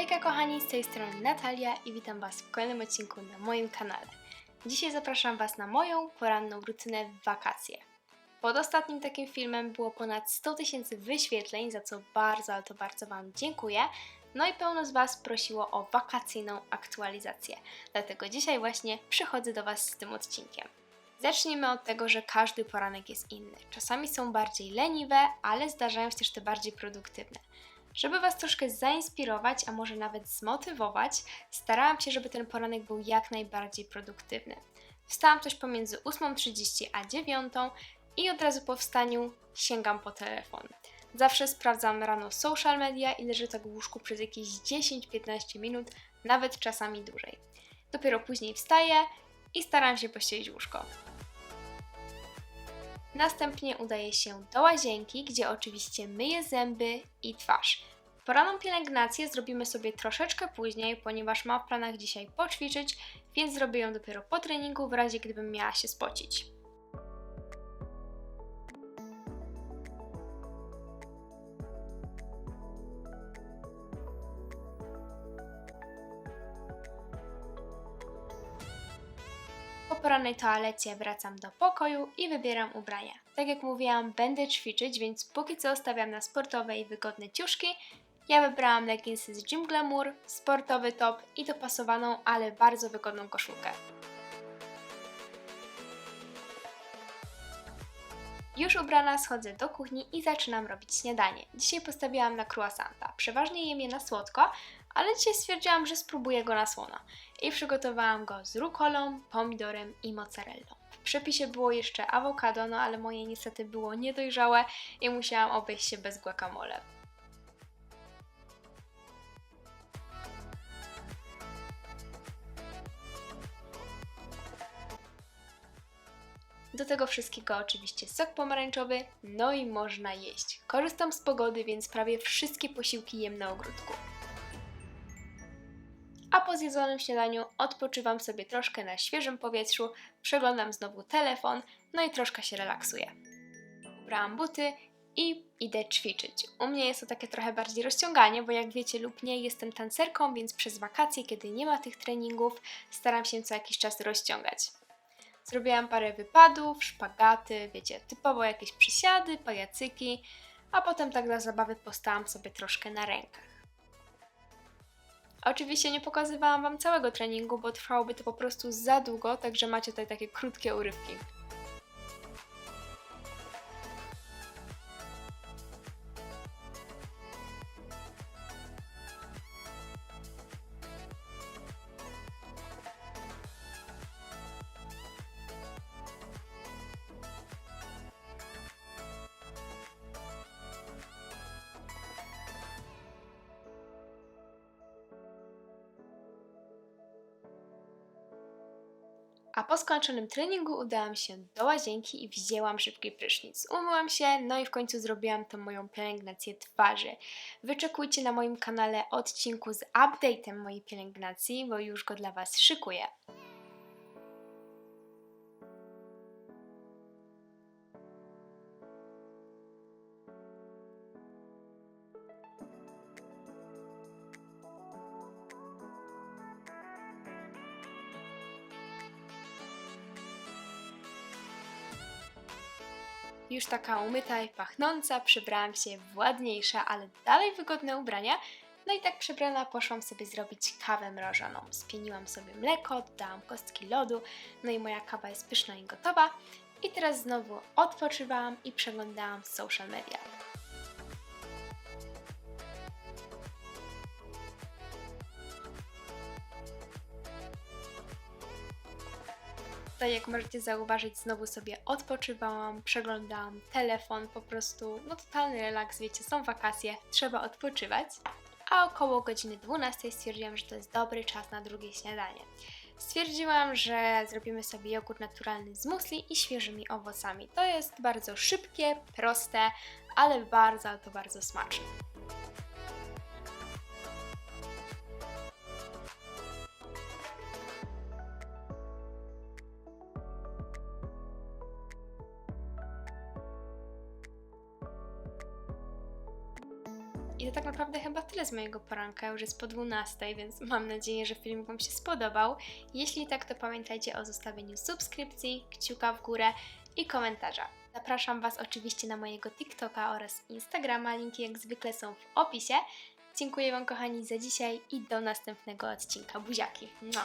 Hejka kochani, z tej strony Natalia i witam Was w kolejnym odcinku na moim kanale. Dzisiaj zapraszam Was na moją poranną rutynę w wakacje. Pod ostatnim takim filmem było ponad 100 tysięcy wyświetleń, za co bardzo, ale to bardzo Wam dziękuję. No i pełno z Was prosiło o wakacyjną aktualizację, dlatego dzisiaj właśnie przychodzę do Was z tym odcinkiem. Zacznijmy od tego, że każdy poranek jest inny. Czasami są bardziej leniwe, ale zdarzają się też te bardziej produktywne. Żeby Was troszkę zainspirować, a może nawet zmotywować, starałam się, żeby ten poranek był jak najbardziej produktywny. Wstałam coś pomiędzy 8.30 a 9.00 i od razu po wstaniu sięgam po telefon. Zawsze sprawdzam rano social media i leżę tak w łóżku przez jakieś 10-15 minut, nawet czasami dłużej. Dopiero później wstaję i staram się pościelić łóżko. Następnie udaję się do łazienki, gdzie oczywiście myję zęby i twarz. Poranną pielęgnację zrobimy sobie troszeczkę później, ponieważ mam w planach dzisiaj poćwiczyć, więc zrobię ją dopiero po treningu, w razie gdybym miała się spocić. Po porannej toalecie wracam do pokoju i wybieram ubrania. Tak jak mówiłam, będę ćwiczyć, więc póki co stawiam na sportowe i wygodne ciuszki. Ja wybrałam leginsy z Gym Glamour, sportowy top i dopasowaną, ale bardzo wygodną koszulkę. Już ubrana schodzę do kuchni i zaczynam robić śniadanie. Dzisiaj postawiłam na croissanta. Przeważnie jem je na słodko, ale dzisiaj stwierdziłam, że spróbuję go na słono. I przygotowałam go z rukolą, pomidorem i mozzarellą. W przepisie było jeszcze awokado, no ale moje niestety było niedojrzałe i musiałam obejść się bez guacamole. Do tego wszystkiego oczywiście sok pomarańczowy, no i można jeść. Korzystam z pogody, więc prawie wszystkie posiłki jem na ogródku. A po zjedzonym śniadaniu odpoczywam sobie troszkę na świeżym powietrzu, przeglądam znowu telefon, no i troszkę się relaksuję. Brałam buty i idę ćwiczyć. U mnie jest to takie trochę bardziej rozciąganie, bo jak wiecie lub nie, jestem tancerką, więc przez wakacje, kiedy nie ma tych treningów, staram się co jakiś czas rozciągać. Zrobiłam parę wypadów, szpagaty, wiecie, typowo jakieś przysiady, pajacyki, a potem tak dla zabawy postałam sobie troszkę na rękach. Oczywiście nie pokazywałam Wam całego treningu, bo trwałoby to po prostu za długo, także macie tutaj takie krótkie urywki. A po skończonym treningu udałam się do łazienki i wzięłam szybki prysznic. Umyłam się, no i w końcu zrobiłam tą moją pielęgnację twarzy. Wyczekujcie na moim kanale odcinku z update'em mojej pielęgnacji, bo już go dla Was szykuję. Już taka umyta i pachnąca, przebrałam się w ładniejsze, ale dalej wygodne ubrania. No i tak przebrana poszłam sobie zrobić kawę mrożoną. Spieniłam sobie mleko, dodałam kostki lodu, no i moja kawa jest pyszna i gotowa. I teraz znowu odpoczywałam i przeglądałam social media. Tutaj, jak możecie zauważyć, znowu sobie odpoczywałam, przeglądałam telefon, po prostu, no totalny relaks, wiecie, są wakacje, trzeba odpoczywać. A około godziny 12 stwierdziłam, że to jest dobry czas na drugie śniadanie. Stwierdziłam, że zrobimy sobie jogurt naturalny z musli i świeżymi owocami. To jest bardzo szybkie, proste, ale bardzo, ale to bardzo smaczne. I to tak naprawdę chyba tyle z mojego poranka, już jest po 12, więc mam nadzieję, że film Wam się spodobał. Jeśli tak, to pamiętajcie o zostawieniu subskrypcji, kciuka w górę i komentarza. Zapraszam Was oczywiście na mojego TikToka oraz Instagrama, linki jak zwykle są w opisie. Dziękuję Wam kochani za dzisiaj i do następnego odcinka. Buziaki! No.